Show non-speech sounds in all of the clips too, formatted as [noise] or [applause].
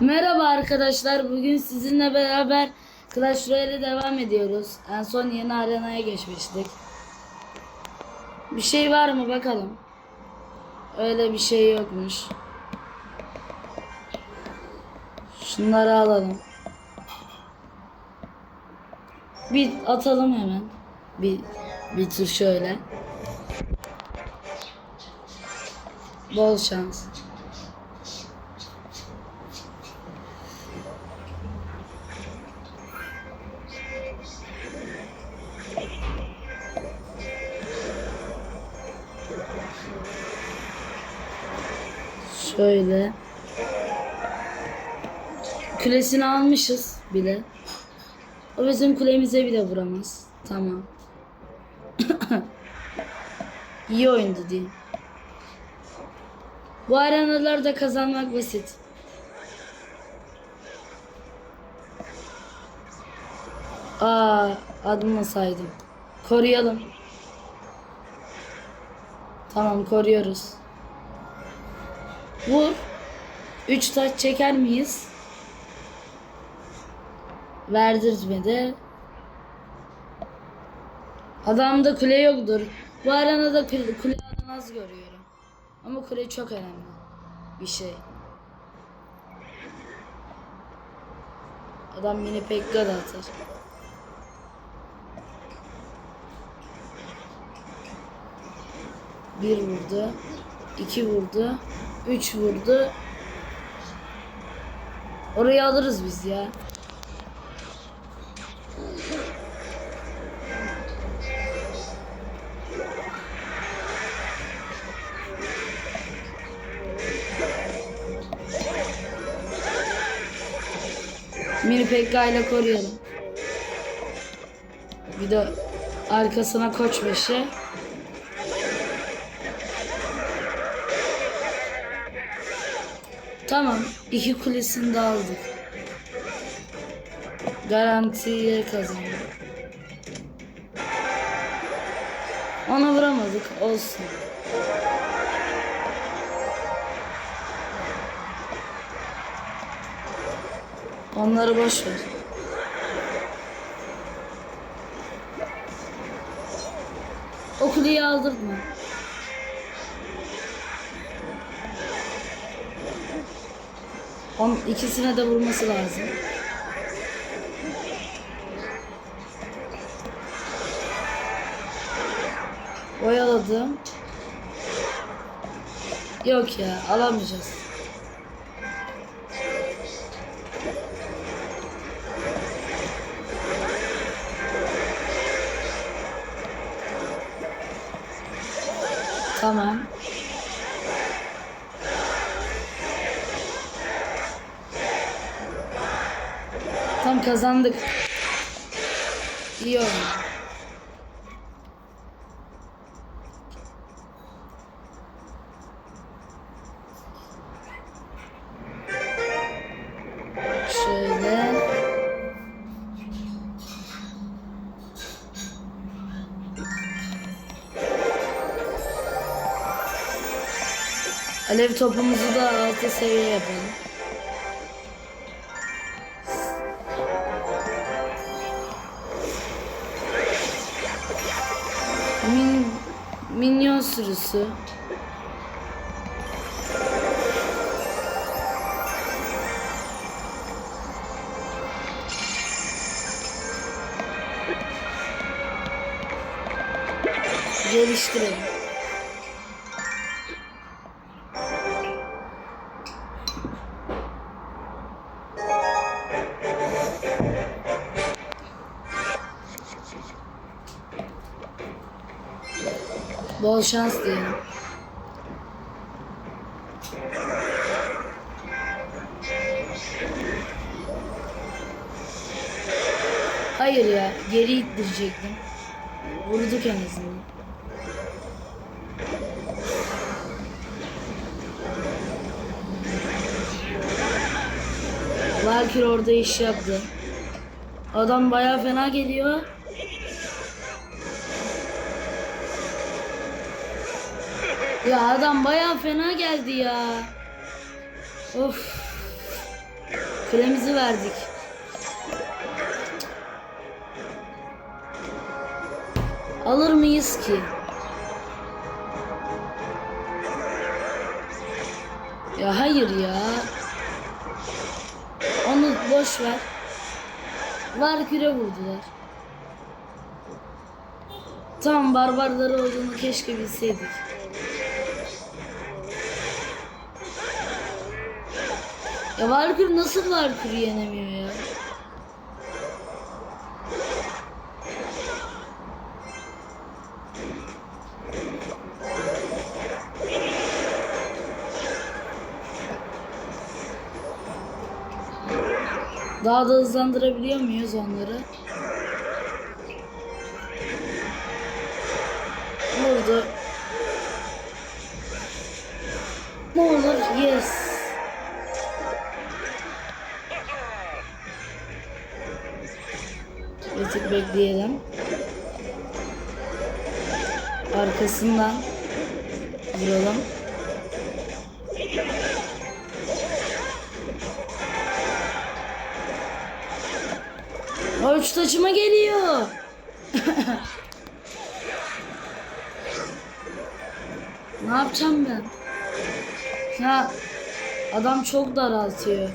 Merhaba arkadaşlar. Bugün sizinle beraber Clash Royale'e devam ediyoruz. En son yeni arenaya geçmiştik. Bir şey var mı bakalım. Öyle bir şey yokmuş. Şunları alalım. Bir atalım hemen. Bir bir tur şöyle. Bol şans. Şöyle. Kulesini almışız bile. O bizim kulemize bile vuramaz. Tamam. [coughs] İyi oyundu diyeyim. Bu arenalarda kazanmak basit. Aa, adımı saydım. Koruyalım. Tamam koruyoruz. Vur. Üç taş çeker miyiz? Verdirtmedi. Adamda kule yoktur. Bu arenada kule, kule az görüyorum. Ama kule çok önemli bir şey. Adam mini pekka da atar. Bir vurdu. iki vurdu. Üç vurdu. Orayı alırız biz ya. Mini Pekka ile koruyalım. Bir de arkasına koç beşi. Tamam. iki kulesini de aldık. Garantiye kazandık. Ona vuramadık. Olsun. Onları boş ver. O kuleyi On, ikisine de vurması lazım. Oyaladım. Yok ya alamayacağız. Tamam. Kazandık. İyi oldu. Alev topumuzu da altı seviye yapalım. Sürüsü. Geliştirelim. Bol şans diyelim. Hayır ya, geri ittirecektim. Vurduk en azından. Valkyrie orada iş yaptı. Adam bayağı fena geliyor. Ya adam bayağı fena geldi ya. Of. Kulemizi verdik. Alır mıyız ki? Ya hayır ya. Onu boş ver. Var küre vurdular. Tamam barbarları olduğunu keşke bilseydik. Ya Valkür nasıl Valkür'ü yenemiyor ya? Daha da hızlandırabiliyor muyuz onları? Vurdu. Ne olur yes. Tık bekleyelim. Arkasından vuralım. Ölç taşıma geliyor. [laughs] ne yapacağım ben? Ya adam çok daraltıyor.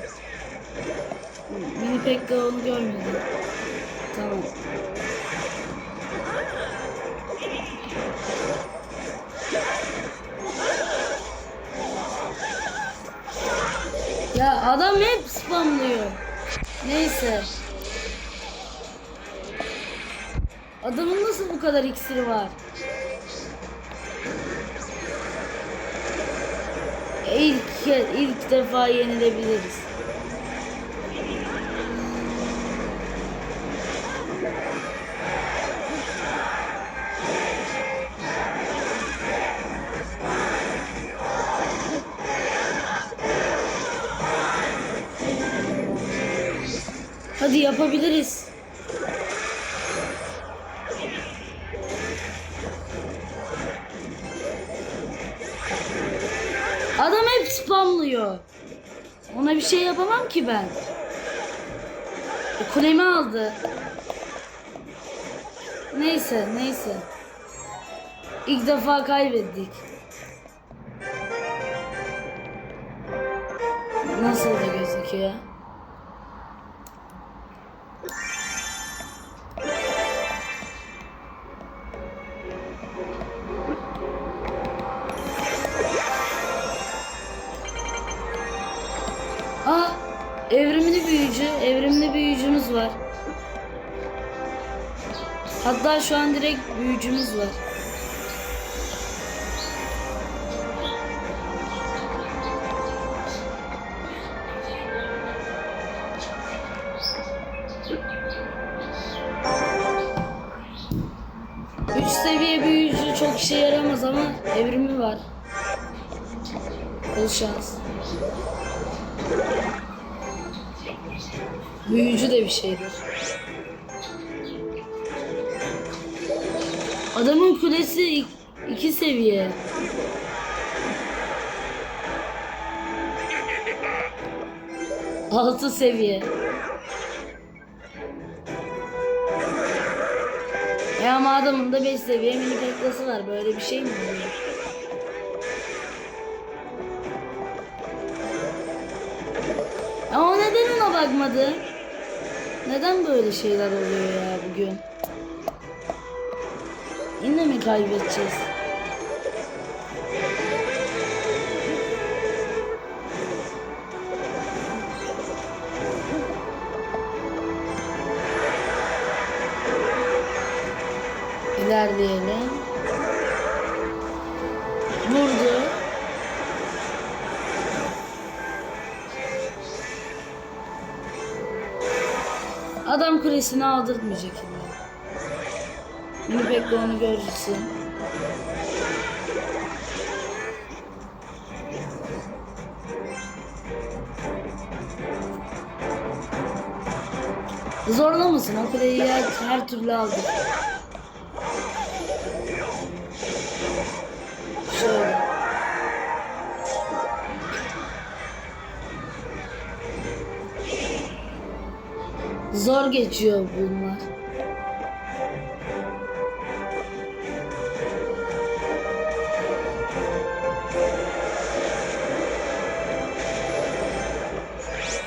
Mini pek onu görmedi. Tamam. Ya adam hep spamlıyor. Neyse. Adamın nasıl bu kadar iksiri var? İlk, ilk defa yenilebiliriz. Hadi yapabiliriz. Adam hep spamlıyor. Ona bir şey yapamam ki ben. Kulemi aldı. Neyse, neyse. İlk defa kaybettik. Nasıl da gözüküyor? Evrimli büyücümüz var. Hatta şu an direkt büyücümüz var. Üç seviye büyücü çok işe yaramaz ama evrimi var. Bol şans. Büyücü de bir şeydir. Adamın kulesi ik- iki seviye. Altı seviye. Ya ama adamın da 5 seviye mini peklası var. Böyle bir şey mi oluyor? Bakmadı? Neden böyle şeyler oluyor ya bugün? Yine mi kaybedeceğiz? İlerleyelim. Kulesini aldırtmayacak illa. Mini bekle onu görürsün. Zorlamasın o kuleyi her, her türlü aldık. Zor geçiyor bunlar.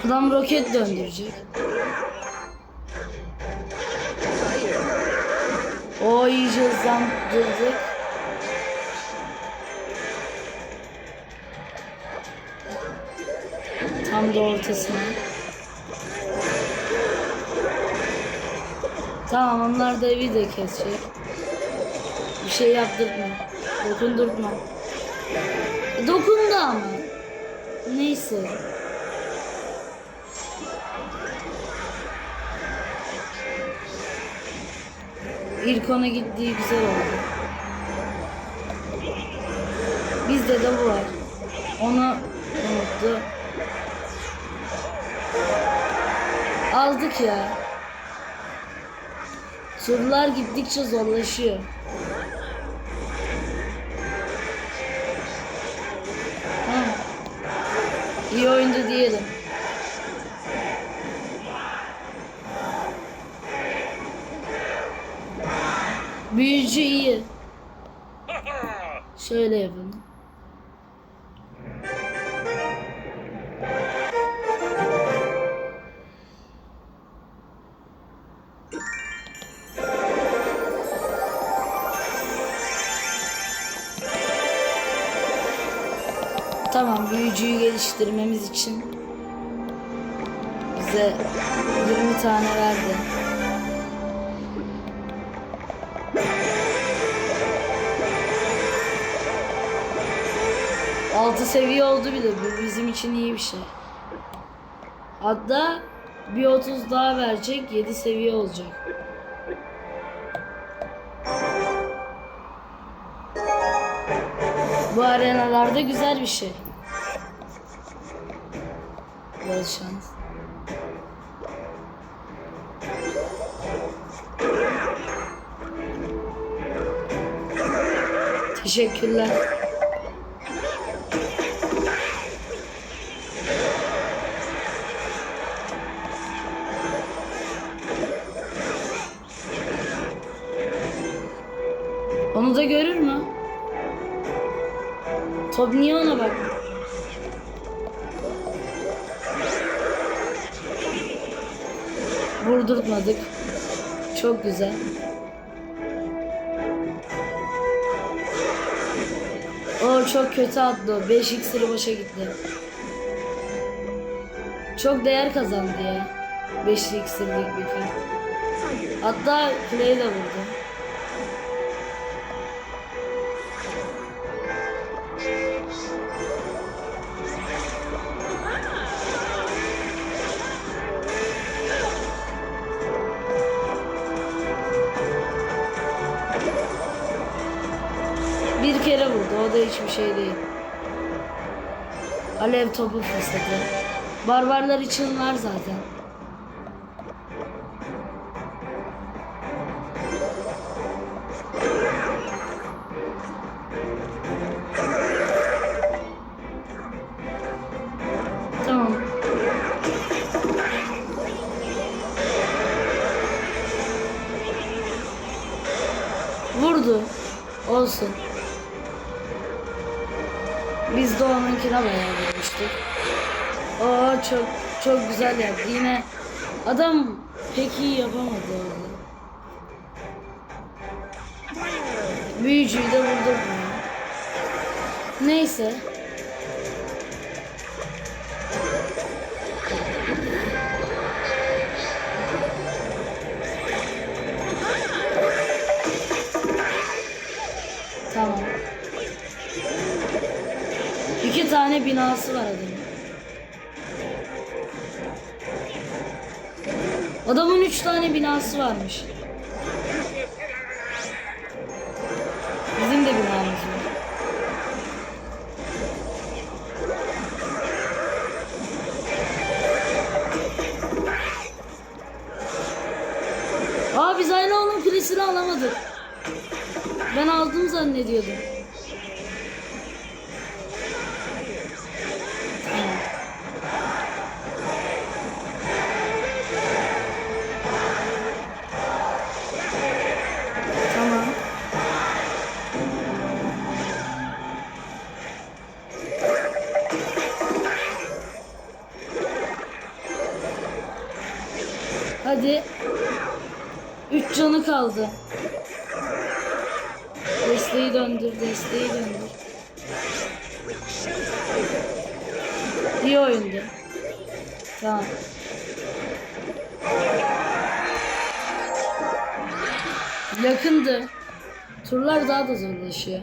Adam roket döndürecek. O iyice hızlandırdık. Tam da ortasına. Tamam onlar da evi de kesecek. Bir şey yaptırtma. Dokundurtma. Dokundu ama. Neyse. İlk ona gittiği güzel oldu. Bizde de bu var. Onu unuttu. Aldık ya. Sorular gittikçe zorlaşıyor. Tamam. İyi oyundu diyelim. Büyücü iyi. [laughs] Şöyle yapın. Büyücüyü geliştirmemiz için bize 20 tane verdi. Altı seviye oldu bile bu bizim için iyi bir şey. Hatta bir 30 daha verecek 7 seviye olacak. Bu arenalarda güzel bir şey. Bol. Teşekkürler. Onu da görür mü? Top niye ona bak? Vurdurtmadık. Çok güzel. O çok kötü attı o. 5 iksiri boşa gitti. Çok değer kazandı ya. 5 iksirlik bir kart. Hatta play de vurdu. Bir kere vurdu. O da hiçbir şey değil. Alev topu fırsatı. Barbarlar için var zaten. Biz de onunkine vurmuştuk. Oo çok çok güzel yaptı. Yine adam pek iyi yapamadı orada. Büyücüyü de vurdurdu. Neyse. Tane binası var adamın. Adamın üç tane binası varmış. Bizim de binamız var. Aa biz hala onun kulesini alamadık. Ben aldım zannediyordum. Hadi. Üç canı kaldı. Desteği döndür, desteği döndür. İyi oyundu. Tamam. Yakındı. Turlar daha da zorlaşıyor.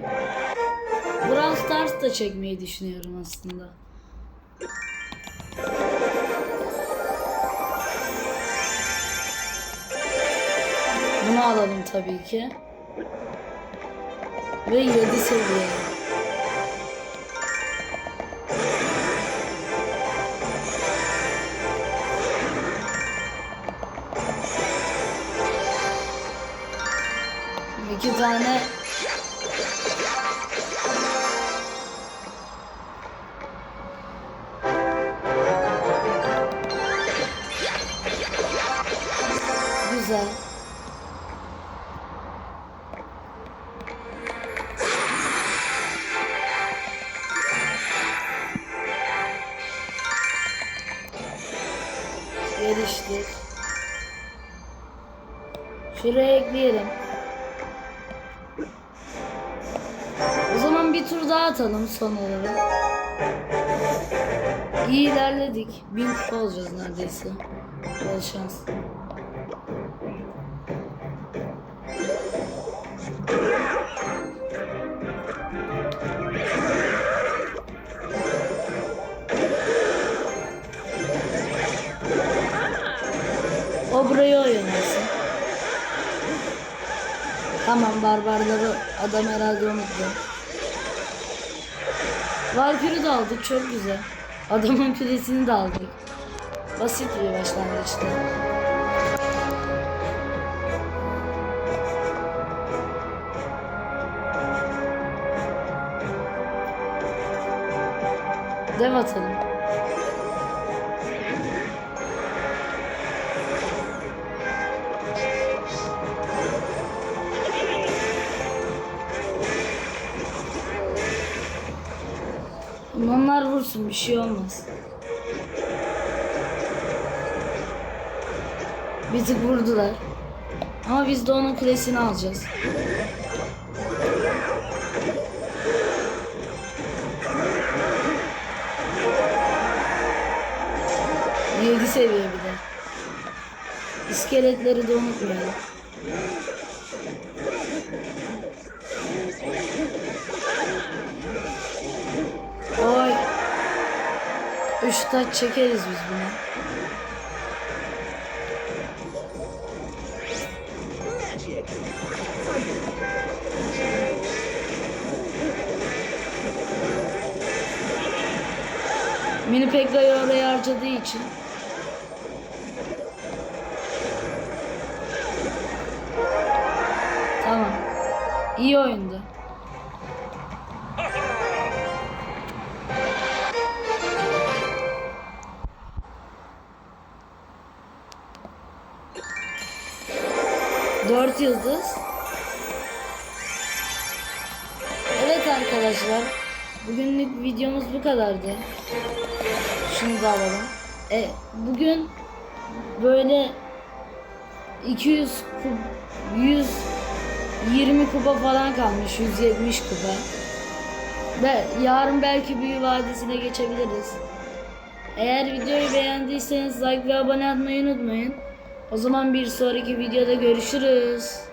Brawl Stars da çekmeyi düşünüyorum aslında. Alalım tabii ki. Ve 7 seviye. Geliştir. Şuraya ekleyelim. O zaman bir tur daha atalım son olarak. İyi ilerledik. Bin kupa olacağız neredeyse. Bol şans. Burayı oynamasın. Tamam barbarları adam herhalde unuttu. Valkür'ü de aldık çok güzel. Adamın küresini de aldık. Basit bir başlangıçtı. Dev atalım. Vursun bir şey olmaz. Tık vurdular. Ama biz de onun kulesini alacağız. Yedi seviye bir de. İskeletleri de unutmayalım. Üç taç çekeriz biz bunu. Mini Pegga'yı oraya harcadığı için. Tamam. İyi oyundu. Dört yıldız. Evet arkadaşlar. Bugünlük videomuz bu kadardı. Şunu da alalım. E, bugün böyle 200 kup, 120 kupa falan kalmış. 170 kupa. Ve yarın belki büyü vadisine geçebiliriz. Eğer videoyu beğendiyseniz like ve abone olmayı unutmayın. O zaman bir sonraki videoda görüşürüz.